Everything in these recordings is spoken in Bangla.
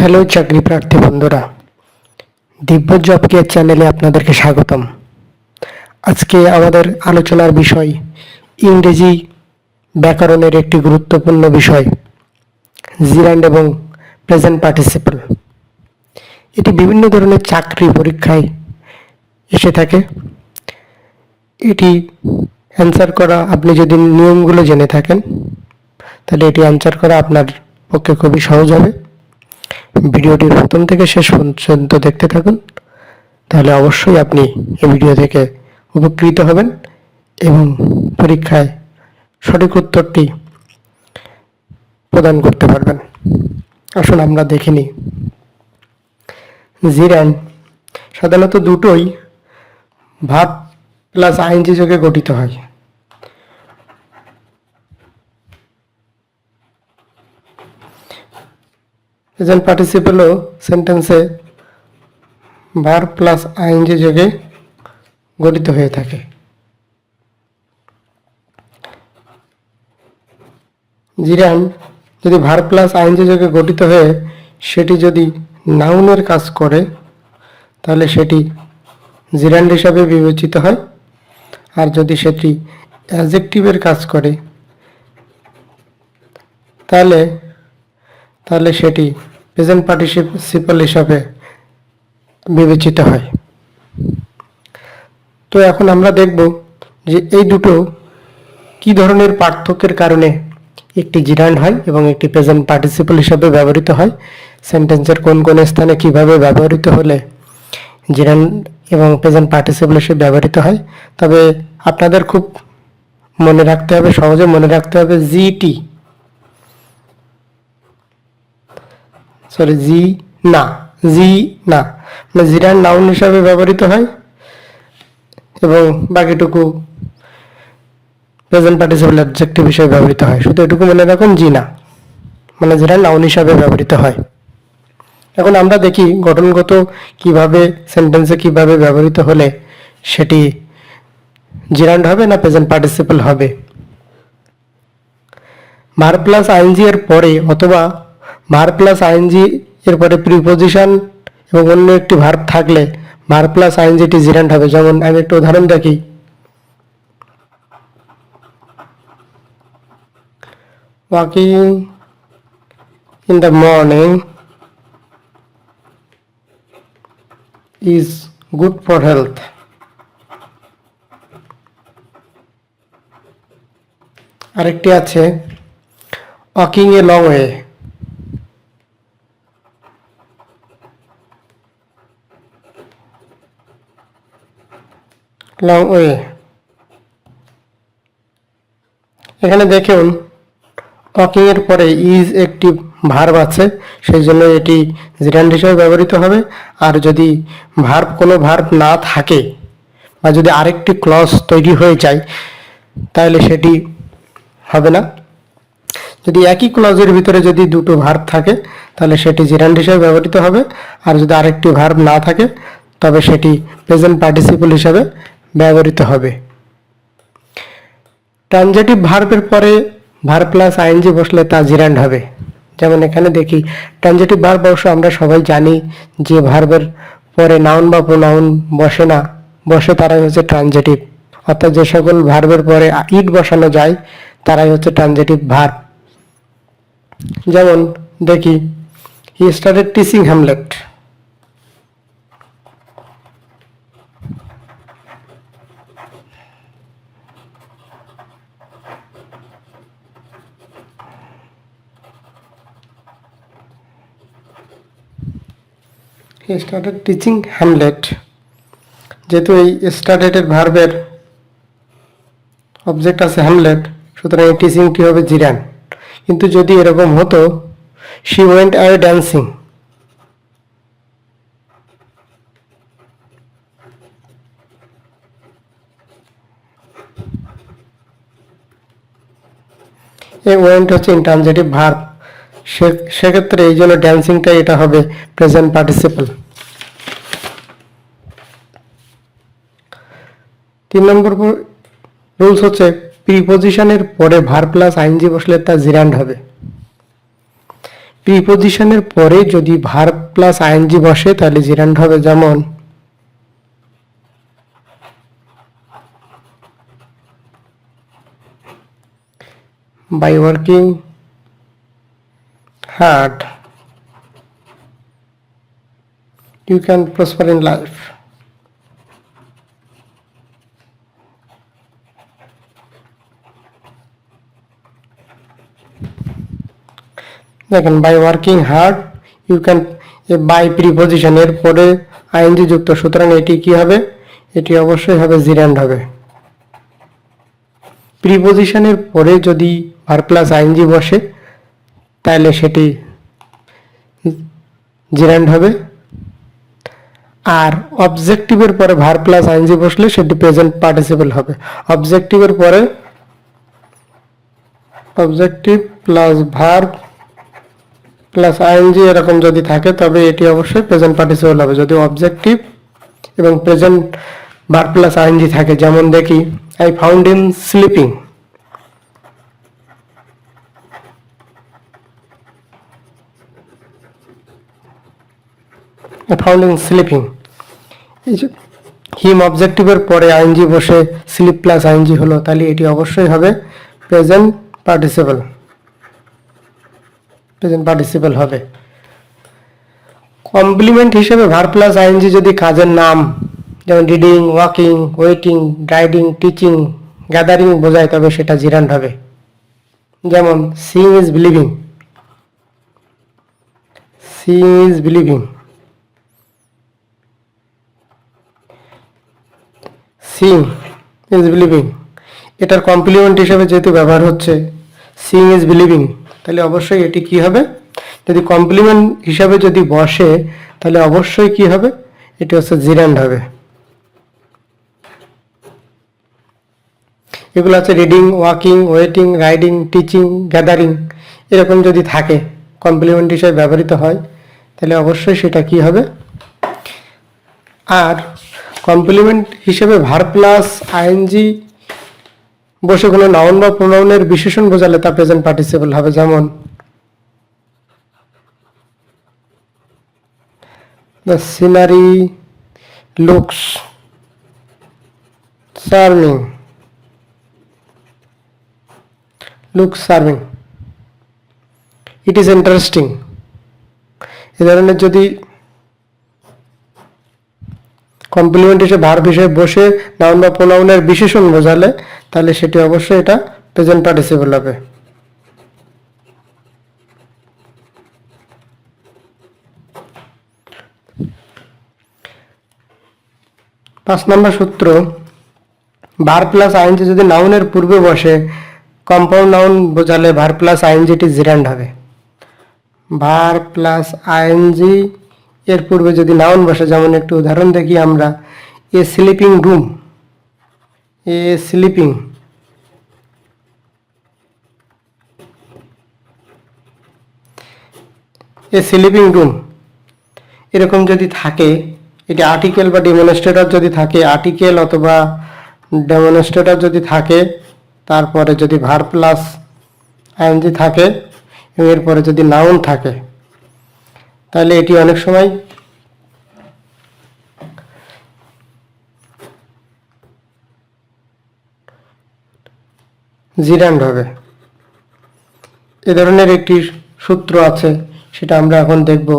হ্যালো চাকরি প্রার্থী বন্ধুরা, দিব্য জব কেয়ার চ্যানেলে আপনাদেরকে স্বাগতম। আজকে আমাদের আলোচনার বিষয় ইংরেজি ব্যাকরণের একটি গুরুত্বপূর্ণ বিষয়, জিরান্ড এবং প্রেজেন্ট পার্টিসিপল। এটি বিভিন্ন ধরনের চাকরি পরীক্ষায় এসে থাকে। এটি অ্যান্সার করা, আপনি যদি নিয়মগুলো জেনে থাকেন, তাহলে এটি অ্যান্সার করা আপনার পক্ষে খুবই সহজ হবে। ভিডিওটির প্রথম থেকে শেষ পর্যন্ত দেখতে থাকুন। তাহলে অবশ্যই আপনি এই ভিডিও থেকে উপকৃত হবেন এবং পরীক্ষায় সঠিক উত্তরটি প্রদান করতে পারবেন। আসুন আমরা দেখে নিই। জিরান সাধারণত দুটোই ভাব প্লাস আইনজি যোগে গঠিত হয়। প্রেজেন্ট পার্টিসিপেলও সেন্টেন্সে ভার প্লাস আইনজি যোগে গঠিত হয়ে থাকে। জিরান, যদি ভার প্লাস আইনজি যোগে গঠিত হয়ে সেটি যদি নাউনের কাজ করে, তাহলে সেটি জিরান্ড হিসাবে বিবেচিত হয়। আর যদি সেটি অ্যাজেক্টিভের কাজ করে, তাহলে তাহলে সেটি প্রেজেন্ট পার্টিসিপাল হিসাবে বিবেচিত হয়। তো এখন আমরা দেখব যে এই দুটো কি ধরনের পার্থক্যের কারণে একটি জিরান্ড হয় এবং একটি প্রেজেন্ট পার্টিসিপাল হিসাবে ব্যবহৃত হয়। সেন্টেন্সের কোন কোন স্থানে কীভাবে ব্যবহৃত হলে জিরান্ড এবং প্রেজেন্ট পার্টিসিপাল হিসেবে ব্যবহৃত হয়। তবে আপনাদের খুব মনে রাখতে হবে, সহজে মনে রাখতে হবে জিটি সরি জি না জি না মানে জিরান নাউন হিসাবে ব্যবহৃত হয় এবং বাকিটুকু প্রেজেন্ট পার্টিসিপল অ্যাডজেক্টিভ হিসেবে ব্যবহৃত হয়। শুধু এটুকু মনে রাখুন, জি না। মানে জিরান নাউন হিসাবে ব্যবহৃত হয়। এখন আমরা দেখি গঠনগত কীভাবে সেন্টেন্সে কীভাবে ব্যবহৃত হলে সেটি জিরান্ড হবে না প্রেজেন্ট পার্টিসিপল হবে। ভার প্লাস আইনজি এর পরে অথবা ভার প্লাস আইনজি এর পরে প্রিপোজিশন এবং অন্য একটি ভার্ব থাকলে ভার প্লাস আইনজিটি জিরান্ড হবে। যেমন আমি একটু উদাহরণ দেখি। Walking in the morning is good for health আরেকটি আছে walking a long way long way. এখানে দেখুন ওয়াকিং এর পরে ইজ একটি ভার্ব আছে, সেই জন্য এটি জিরান্ড হিসেবে ব্যবহৃত হবে। আর যদি ভার্ব কোনো ভার্ব না থাকে, বা যদি আরেকটি ক্লজ তৈরি হয়ে যায়, তাহলে সেটি হবে না। যদি একই ক্লজের ভিতরে যদি দুটো ভার্ব থাকে, তাহলে সেটি জিরান্ড হিসেবে ব্যবহৃত হবে। আর যদি আরেকটি ভার্ব না থাকে, তবে সেটি প্রেজেন্ট পার্টিসিপল হিসাবে ব্যবহৃত হবে। ট্রানজেটিভ ভার্বের পরে ভার প্লাস আইএনজি বসলে তা জিরান্ড হবে। যেমন এখানে দেখি ট্রানজেটিভ ভার্ব অবশ্য আমরা সবাই জানি যে ভার্বের পরে নাউন বা প্রোনাউন বসে না, বসে তারাই হচ্ছে ট্রানজেটিভ অর্থাৎ যে সকল ভার্বের পরে ইট বসানো যায়, তারাই হচ্ছে ট্রানজেটিভ ভার্ব। যেমন দেখি he started teaching Hamlet he started teaching Hamlet যেহেতু এই স্টার্টেডের ভার্বের অবজেক্ট আছে হ্যামলেট সুতরাং এই টিচিংটি হবে? জিরান কিন্তু যদি এরকম হতো শি ওয়েন্ট আর ড্যান্সিং এই ওয়েন্ট হচ্ছে ইন্টারজেটিভ ভার্ব সেক্ষেত্রে এই জন্য ড্যান্সিংটা এটা হবে প্রেজেন্ট পার্টিসিপল তিন নম্বর রুলস হচ্ছে প্রিপোজিশনের পরে ভার প্লাস আইনজি বসলে তা জিরান্ড হবে। প্রিপোজিশনের পরে যদি ভার প্লাস আইএনজি বসে তাহলে জিরান্ড হবে যেমন, by working hard you can prosper in life. দেখেন by working hard you can by preposition এর পরে আইএনজি যুক্ত সুতরাং এটি কি হবে? এটি অবশ্যই হবে জিরান্ড হবে। প্রিপোজিশনের পরে যদি ভার প্লাস আইএনজি বসে তাহলে সেটি জিরান্ড হবে। আর অবজেক্টিভের পরে ভার প্লাস আইনজি বসলে সেটি প্রেজেন্ট পার্টিসিপল হবে। অবজেক্টিভের পরে objective plus verb plus ING এরকম যদি থাকে, তবে এটি অবশ্যই প্রেজেন্ট পার্টিসিপল হবে। যদি অবজেক্টিভ এবং প্রেজেন্ট ভার প্লাস আইএনজি থাকে, যেমন দেখি I found in sleeping in sleeping এই যে হিম অবজেক্টিভের পরে আইএনজি বসে স্লিপ প্লাস আইএনজি হলো, তাহলে এটি অবশ্যই হবে প্রেজেন্ট পার্টিসিপল প্রেজেন্ট পার্টিসিপল হবে। কমপ্লিমেন্ট হিসেবে ভার প্লাস আইএনজি যদি কাজের নাম, যেমন reading walking waiting riding teaching gathering বোঝায়, তবে সেটা জিরান্ড হবে। যেমন seeing is believing seeing is believing seeing is believing এটার কমপ্লিমেন্ট হিসেবে যেহেতু ব্যবহার হচ্ছে সিং ইজ বিলিভিং তাহলে অবশ্যই এটি কি হবে? যদি কমপ্লিমেন্ট হিসাবে যদি বসে, তাহলে অবশ্যই কি হবে? এটি হচ্ছে জিরান্ড হবে। এগুলো আছে reading walking waiting riding teaching gathering এরকম যদি থাকে কমপ্লিমেন্ট হিসেবে ব্যবহৃত হয়, তাহলে অবশ্যই সেটা কি হবে? আর কমপ্লিমেন্ট হিসেবে ভার প্লাস আইএনজি বসে কোনো নাউন বা প্রোনাউনের বিশেষণ বোঝালে তা প্রেজেন্ট পার্টিসিপল হবে। যেমন the scenery looks charming looks charming it is interesting এ ধরনের যদি কমপ্লিমেন্ট হিসেবে ভার্ব হিসেবে বসে নাউন বা প্রোনাউনের বিশেষণ বোঝালে, তাহলে সেটি অবশ্যই এটা প্রেজেন্ট পার্টিসিপল হবে। পাঁচ নম্বর সূত্র ভার প্লাস আইনজি যদি নাউনের পূর্বে বসে কম্পাউন্ড নাউন বোঝালে ভার প্লাস আইনজিটি জিরান্ড হবে। ভার প্লাস আইএনজি এর পূর্বে যদি নাউন বসে, যেমন একটু উদাহরণ দেখি আমরা, a sleeping room, a sleeping a sleeping room, এরকম যদি থাকে, এটি আর্টিকেল বা ডেমনস্ট্রেটর যদি থাকে, আর্টিকেল অথবা ডেমনস্ট্রেটর যদি থাকে, তারপরে যদি ভার প্লাস আইএনজি থাকে, এবং এরপরে যদি নাউন থাকে। তাহলে এটি অনেক সময় জিরান্ড হবে। এ ধরনের একটি সূত্র আছে, সেটা আমরা এখন দেখব।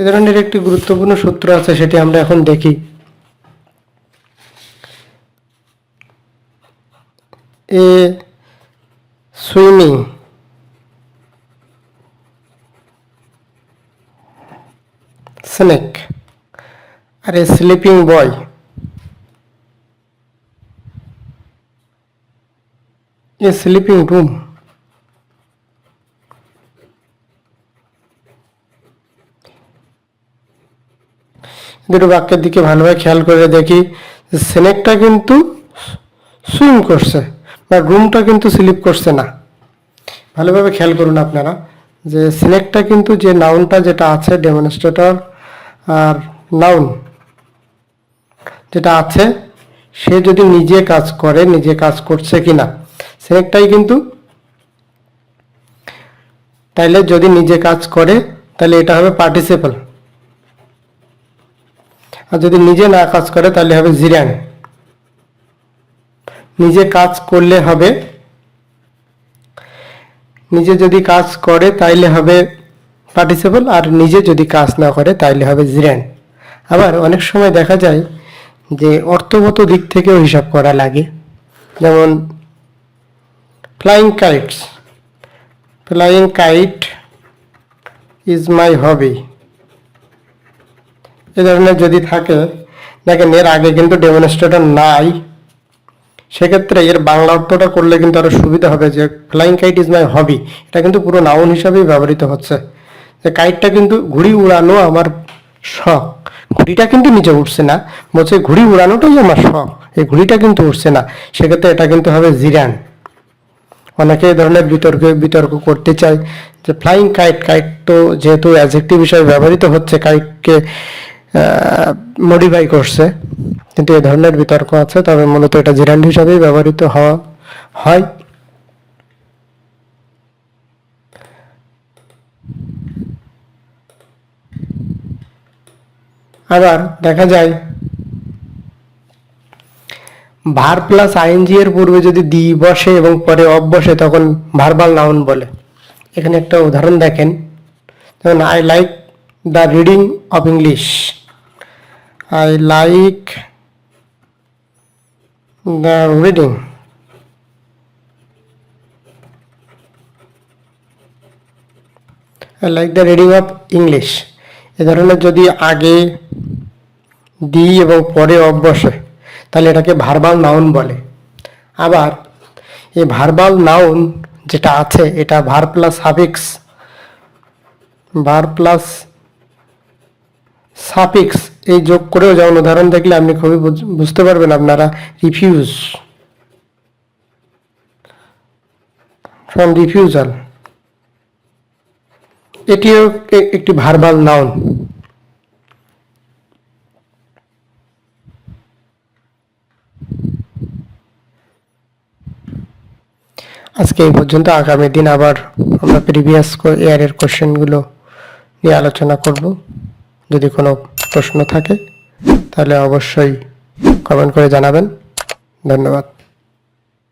এ ধরনের একটি গুরুত্বপূর্ণ সূত্র আছে, সেটি আমরা এখন দেখি। A, swimming. Snake. R a, sleeping boy. A, sleeping room. দুটো বাক্যের দিকে ভালোভাবে খেয়াল করে দেখি স্নেকটা কিন্তু সুইম করছে বা রুমটা কিন্তু স্লিপ করছে না। ভালোভাবে খেয়াল করুন আপনারা যে স্নেকটা কিন্তু যে নাউনটা যেটা আছে ডেমনস্ট্রেটর আর নাউন যেটা আছে, সে যদি নিজে কাজ করে, নিজে কাজ করছে কিনা। স্নেকটাই কিন্তু তাইলে যদি নিজে কাজ করে তাহলে এটা হবে পার্টিসিপল আর যদি নিজে না কাজ করে, তাহলে হবে জিরান নিজে কাজ করলে হবে, নিজে যদি কাজ করে, তাইলে হবে পার্টিসিপল আর নিজে যদি কাজ না করে, তাইলে হবে জিরান আবার অনেক সময় দেখা যায় যে অর্থগত দিক থেকেও হিসাব করা লাগে। যেমন flying kites flying kite is my hobby এ ধরনের যদি থাকে, দেখেন এর আগে কিন্তু ডেমনস্ট্রেটর নাই। সেক্ষেত্রে এর বাংলা অর্থটা করলে কিন্তু আরও সুবিধা হবে যে flying kite is my hobby এটা কিন্তু পুরো নাউন হিসাবেই ব্যবহৃত হচ্ছে। যে কাইটটা কিন্তু ঘুড়ি উড়ানো আমার শখ। ঘুড়িটা কিন্তু নিচে উঠছে না। বলছে, ঘুড়ি উড়ানোটাই আমার শখ। এই ঘুড়িটা কিন্তু উঠছে না। সেক্ষেত্রে এটা কিন্তু হবে জিরান। অনেকে এই ধরনের বিতর্ক বিতর্ক করতে চায় যে ফ্লাইং কাইট কাইট তো যেহেতু অ্যাজেক্টিভ হিসাবে ব্যবহৃত হচ্ছে কাইটকে মডিফাই করছে। কিন্তু এই ধরনের বিতর্ক আছে, তবে মূলত এটা জিরান্ড হিসাবেই ব্যবহৃত হওয়া হয়। আবার দেখা যায়, ভার প্লাস আইএনজি এর পূর্বে যদি দি বসে এবং পরে অফ বসে, তখন ভার্বাল নাউন বলে। এখানে একটা উদাহরণ দেখেন। যেমন I like the reading of English I like the reading I like the reading of English এ ধরনের যদি আগে, দি এবং পরে অফ তাহলে এটাকে ভার্বাল নাউন বলে। আবার এই ভার্বাল নাউন যেটা আছে, এটা verb plus suffix verb plus suffix এই যোগ করেও যেমন উদাহরণ দেখলে আপনি খুবই বুঝ- বুঝতে পারবেন আপনারা। রিফিউজ ফ্রম রিফিউজাল এটিও একটি ভার্বাল নাউন আজকে এই পর্যন্ত, আগামী দিন আবার আমরা প্রিভিয়াস ইয়ারের কোশ্চেনগুলো নিয়ে আলোচনা করব। যদি কোনো প্রশ্ন থাকে তাহলে অবশ্যই কমেন্ট করে জানাবেন। ধন্যবাদ।